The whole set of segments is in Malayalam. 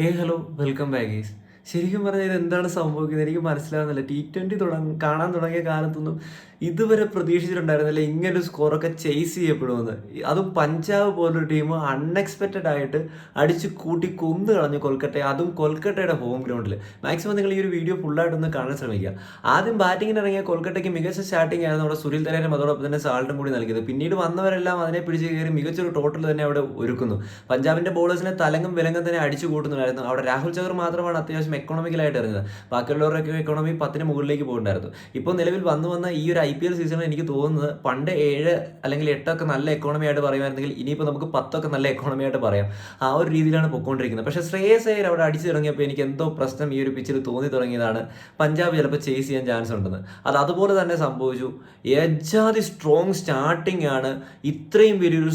ഹേ ഹലോ വെൽക്കം ബാഗീസ് ശരിക്കും പറഞ്ഞാൽ ഇത് എന്താണ് സംഭവിക്കുന്നത്? എനിക്ക് മനസ്സിലാവുന്നില്ല. ടി ട്വന്റി തുടങ്ങി കാണാൻ തുടങ്ങിയ കാലത്തൊന്നും ഇതുവരെ പ്രതീക്ഷിച്ചിട്ടുണ്ടായിരുന്നില്ല ഇങ്ങനൊരു സ്കോറൊക്കെ ചേസ് ചെയ്യപ്പെടുമെന്ന്. അതും പഞ്ചാബ് പോലൊരു ടീം അൺഎക്സ്പെക്റ്റഡ് ആയിട്ട് അടിച്ച് കൂട്ടി കൊന്നു കളഞ്ഞു കൊൽക്കട്ടയെ അതും കൊൽക്കട്ടയുടെ ഹോം ഗ്രൗണ്ടിൽ മാക്സിമം നിങ്ങൾ ഈ ഒരു വീഡിയോ ഫുള്ളായിട്ടൊന്ന് കാണാൻ ശ്രമിക്കുക. ആദ്യം ബാറ്റിങ്ങിന് ഇറങ്ങിയ കൊൽക്കട്ടയ്ക്ക് മികച്ച സ്റ്റാർട്ടിംഗ് ആയിരുന്നു അവിടെ സുനിൽ തലേനും അതോടൊപ്പം തന്നെ സാൾട്ടും കൂടി നൽകിയത്. പിന്നീട് വന്നവരെല്ലാം അതിനെ പിടിച്ച് കയറി മികച്ചൊരു ടോട്ടൽ തന്നെ അവിടെ ഒരുക്കുന്നു. പഞ്ചാബിന്റെ ബോളേഴ്സിനെ തലങ്ങും വിലങ്ങും തന്നെ അടിച്ചു കൂട്ടുന്നുണ്ടായിരുന്നു അവിടെ രാഹുൽ ചഹർ മാത്രമാണ് അത്യാവശ്യം എക്കണോമിക്കലായിട്ട് ഇറങ്ങുന്നത് ബാക്കിയുള്ളവരൊക്കെ എക്കണോമി പത്തിന് മുകളിലേക്ക് പോകുന്നുണ്ടായിരുന്നു ഇപ്പോൾ നിലവിൽ വന്നു വന്ന ഈ ഒരു ഐ പി എൽ സീസണിൽ എനിക്ക് തോന്നുന്നത് പണ്ട് ഏഴ് അല്ലെങ്കിൽ എട്ടൊക്കെ നല്ല എക്കോണമി ആയിട്ട് പറയുമായിരുന്നെങ്കിൽ ഇനിയിപ്പോൾ നമുക്ക് പത്തൊക്കെ നല്ല എക്കോണമി ആയിട്ട് പറയാം. ആ ഒരു രീതിയിലാണ് പൊക്കോണ്ടിരിക്കുന്നത്. പക്ഷേ ശ്രേയസ് അയ്യർ അവിടെ അടിച്ചിറങ്ങിയപ്പോൾ എനിക്ക് എന്തോ പ്രശ്നം ഈ ഒരു പിച്ചിൽ തോന്നി തുടങ്ങിയതാണ്. പഞ്ചാബ് ചിലപ്പോൾ ചേസ് ചെയ്യാൻ ചാൻസ് ഉണ്ടെന്ന്. അത് അതുപോലെ തന്നെ സംഭവിച്ചു. എജാതി സ്ട്രോങ് സ്റ്റാർട്ടിംഗ് ആണ്. ഇത്രയും വലിയൊരു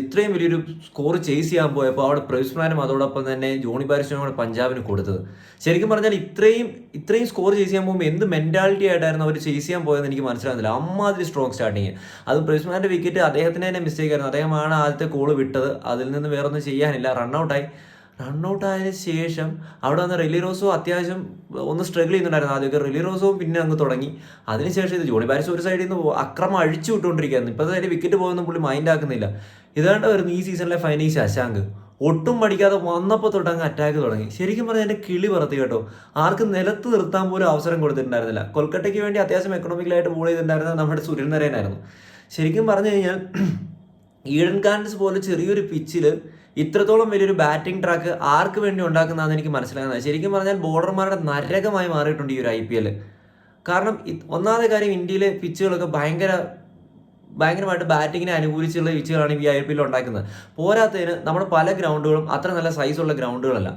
ഇത്രയും വലിയൊരു സ്കോർ ചേസ് ചെയ്യാൻ പോയപ്പോൾ അവിടെ പ്രവിസ്മാനും അതോടൊപ്പം തന്നെ ജോണി ബാരിസ്റ്റനും കൂടെ പഞ്ചാബിന് കൊടുത്തത്. ശരിക്കും പറഞ്ഞാൽ ഇത്രയും ഇത്രയും സ്കോർ ചേസ് ചെയ്യാൻ പോകുമ്പോൾ എന്ത് മെന്റാലിറ്റി ആയിട്ടായിരുന്നു അവർ ചേസ് ചെയ്യാൻ പോയതെന്ന് എനിക്ക് മനസ്സിലാകുന്നില്ല അമ്മാതിരി സ്ട്രോങ് സ്റ്റാർട്ടിങ് അത് പ്രവിസ്മാന്റെ വിക്കറ്റ് അദ്ദേഹത്തിന് തന്നെ മിസ്റ്റേക്ക് ആയിരുന്നു. അദ്ദേഹമാണ് ആദ്യത്തെ കോൾ വിട്ടത്. അതിൽ നിന്ന് വേറൊന്നും ചെയ്യാനില്ല. റണ്ണൗട്ടായി റണ്ണൗട്ട് ആയതിനു ശേഷം അവിടെ വന്ന റെലി റോസോ അത്യാവശ്യം ഒന്ന് സ്ട്രഗിൾ ചെയ്യുന്നുണ്ടായിരുന്നു ആദ്യമൊക്കെ. റെലി റോസോവും പിന്നെ അങ്ങ് തുടങ്ങി. അതിനുശേഷം ഇത് ജോണി ബാരിസ് ഒരു സൈഡിൽ നിന്ന് അക്രമം അഴിച്ചു വിട്ടുകൊണ്ടിരിക്കുകയായിരുന്നു. ഇപ്പോഴത്തെ സൈഡിൽ വിക്കറ്റ് പോകുന്ന പുള്ളി മൈൻഡ് ആക്കുന്നില്ല. ഇതാണ്ട് വരുന്നു ഈ സീസണിലെ ഫൈനൽ ശശാങ്ക്. ഒട്ടും പഠിക്കാതെ വന്നപ്പോൾ തൊട്ട് അങ്ങ് അറ്റാക്ക് തുടങ്ങി. ശരിക്കും പറഞ്ഞാൽ എന്റെ കിളി പറത്തി കേട്ടോ. ആർക്കും നിലത്ത് നിർത്താൻ പോലും അവസരം കൊടുത്തിട്ടുണ്ടായിരുന്നില്ല. കൊൽക്കട്ടയ്ക്ക് വേണ്ടി അത്യാവശ്യം എക്കണോമിക്കലായിട്ട് ബോൾ ചെയ്തിട്ടുണ്ടായിരുന്നത് നമ്മുടെ സുരേന്ദ്രനായിരുന്നു ശരിക്കും പറഞ്ഞു കഴിഞ്ഞാൽ ഈഡൻ ഗാർഡൻസ് പോലെ ചെറിയൊരു പിച്ചിൽ ഇത്രത്തോളം വലിയൊരു ബാറ്റിംഗ് ട്രാക്ക് ആർക്ക് വേണ്ടി ഉണ്ടാക്കുന്നതെന്ന് എനിക്ക് മനസ്സിലാകുന്നത് ശരിക്കും പറഞ്ഞാൽ ബോർഡർമാരുടെ നരകമായി മാറിയിട്ടുണ്ട് ഈ ഒരു ഐ പി എൽ കാരണം ഒന്നാമത്തെ കാര്യം ഇന്ത്യയിലെ പിച്ചുകളൊക്കെ ഭയങ്കര ഭയങ്കരമായിട്ട് ബാറ്റിങ്ങിനെ അനുകൂലിച്ചുള്ള പിച്ചുകളാണ് ഈ ഐ പി എൽ ഉണ്ടാക്കുന്നത്. പോരാത്തതിന് നമ്മുടെ പല ഗ്രൗണ്ടുകളും അത്ര നല്ല സൈസുള്ള ഗ്രൗണ്ടുകളല്ല.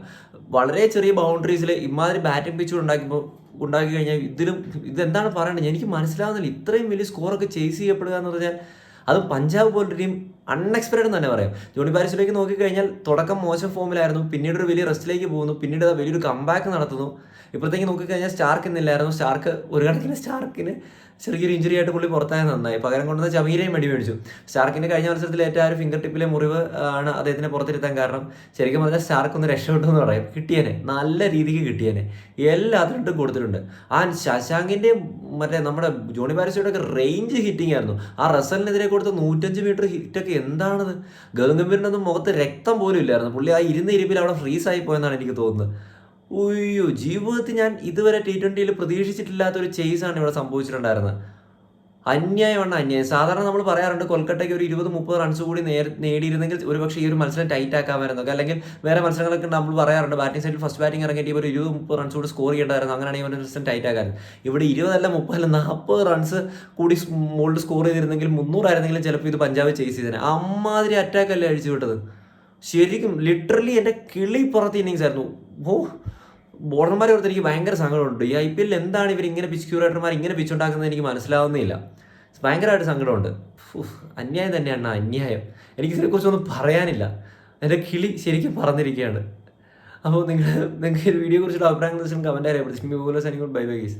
വളരെ ചെറിയ ബൗണ്ടറീസിൽ ഇമാതിരി ബാറ്റിംഗ് പിച്ചുകൾ ഉണ്ടാക്കുമ്പോൾ ഉണ്ടാക്കി കഴിഞ്ഞാൽ ഇതിലും ഇതെന്താണ് പറയേണ്ടത്? എനിക്ക് മനസ്സിലാകുന്നില്ല ഇത്രയും വലിയ സ്കോറൊക്കെ ചേസ് ചെയ്യപ്പെടുക എന്ന് പറഞ്ഞാൽ അത് പഞ്ചാബ് പോലൊരു ടീം അൺഎക്സ്പെക്റ്റഡ് തന്നെ പറയാം. ജോണി പാരിസിലേക്ക് നോക്കിക്കഴിഞ്ഞാൽ തുടക്കം മോശം ഫോമിലായിരുന്നു. പിന്നീട് ഒരു വലിയ റെസ്റ്റിലേക്ക് പോകുന്നു. പിന്നീട് വലിയൊരു കമ്പാക്ക് നടത്തുന്നു. ഇപ്പോഴത്തേക്ക് നോക്കിക്കഴിഞ്ഞാൽ സ്റ്റാർക്ക് ഇന്നില്ലായിരുന്നു. സ്റ്റാർക്ക് ഒരു കണക്കിന് സ്റ്റാർക്കിന് ചെറിയൊരു ഇഞ്ചുറി ആയിട്ട് പുള്ളി പുറത്തായ നന്നായി. പകരം കൊണ്ടുവന്ന ചമീരയും അടി മേടിച്ചു. സ്റ്റാർക്കിന്റെ കഴിഞ്ഞ മത്സരത്തിൽ ഏറ്റവും ഒരു ഫിംഗർ ടിപ്പിലെ മുറിവ് ആണ് അദ്ദേഹത്തിനെ പുറത്തിരുത്താൻ കാരണം ശരിക്കും പറഞ്ഞാൽ സ്റ്റാർക്ക് ഒന്ന് രക്ഷപ്പെട്ടു എന്ന് പറയാം. കിട്ടിയനെ. നല്ല രീതിക്ക് കിട്ടിയനെ. എല്ലാത്തിനും കൊടുത്തിട്ടുണ്ട്. ആ ശശാങ്കിന്റെ മറ്റേ നമ്മുടെ ജോണി പാരസിയുടെ ഒക്കെ റേഞ്ച് ഹിറ്റിംഗ് ആയിരുന്നു. ആ റസലിനെതിരെ കൊടുത്ത നൂറ്റഞ്ച് മീറ്റർ ഹിറ്റൊക്കെ എന്താണത്? ഗൗതം ഗംഭീറിന്റെ ഒന്നും മുഖത്ത് രക്തം പോലും ഇല്ലായിരുന്നു. പുള്ളി ആ ഇരുന്ന ഇരിപ്പിൽ അവിടെ ഫ്രീസ് ആയി പോയെന്നാണ് എനിക്ക് തോന്നുന്നത്. ഉയ്യോ ജീവിതത്തിൽ ഞാൻ ഇതുവരെ ടി ട്വന്റിയിൽ പ്രതീക്ഷിച്ചിട്ടില്ലാത്ത ഒരു ചേസാണ് ഇവിടെ സംഭവിച്ചിട്ടുണ്ടായിരുന്നത്. അന്യായമാണ് അന്യായം. സാധാരണ നമ്മൾ പറയാറുണ്ട് കൊൽക്കട്ടയ്ക്ക് ഒരു ഇരുപത് മുപ്പത് റൺസ് കൂടി നേടിയിരുന്നെങ്കിൽ ഒരുപക്ഷെ ഈ ഒരു മത്സരം ടൈറ്റ് ആക്കാമായിരുന്നു അല്ലെങ്കിൽ വേറെ മത്സരങ്ങളൊക്കെ നമ്മൾ പറയാറുണ്ട്. ബാറ്റിംഗ് സൈഡിൽ ഫസ്റ്റ് ബാറ്റിംഗ് ഇറങ്ങിയിട്ട് ഒരു ഇരുപത് മുപ്പത് റൺസ് കൂടി സ്കോർ ചെയ്യേണ്ടായിരുന്നു. അങ്ങനെയാണെങ്കിൽ ഒരു മത്സരം ടൈറ്റ് ആക്കാമായിരുന്നു. ഇവിടെ ഇരുപതല്ല മുപ്പതല്ല നാൽപ്പത് റൺസ് കൂടി മുകളിൽ സ്കോർ ചെയ്തിരുന്നെങ്കിൽ മുന്നൂറായിരുന്നെങ്കിലും ചിലപ്പോൾ ഇത് പഞ്ചാബ് ചേസ് ചെയ്തേനെ. അമ്മാതിരി അറ്റാക്കല്ലേ അഴിച്ചു വിട്ടത്. ശരിക്കും ലിറ്ററലി എന്റെ കിളി പുറത്ത് ഇന്നിങ്സ് ആയിരുന്നു. ഓ ബോളർമാരെ ഓർത്ത് എനിക്ക് ഭയങ്കര സങ്കടമുണ്ട്. ഈ ഐ പി എല്ലിൽ എന്താണ് ഇവർ ഇങ്ങനെ പിച്ച് ക്യൂറേറ്റർമാർ ഇങ്ങനെ പിച്ച് ഉണ്ടാക്കുന്നത് എനിക്ക് മനസ്സിലാവുന്നില്ല. ഭയങ്കരമായിട്ട് സങ്കടമുണ്ട്. അന്യായം തന്നെയാണ് അന്യായം. എനിക്ക് ഇതിനെക്കുറിച്ചൊന്നും പറയാനില്ല. എന്റെ കിളി ശരിക്കും പറഞ്ഞിരിക്കുകയാണ്. അപ്പോൾ നിങ്ങൾ നിങ്ങൾക്ക് ഈ വീഡിയോ കുറിച്ചുള്ള അഭിപ്രായങ്ങൾ കമന്റ് അറിയാം. ബൈ ബൈ ഗീസ്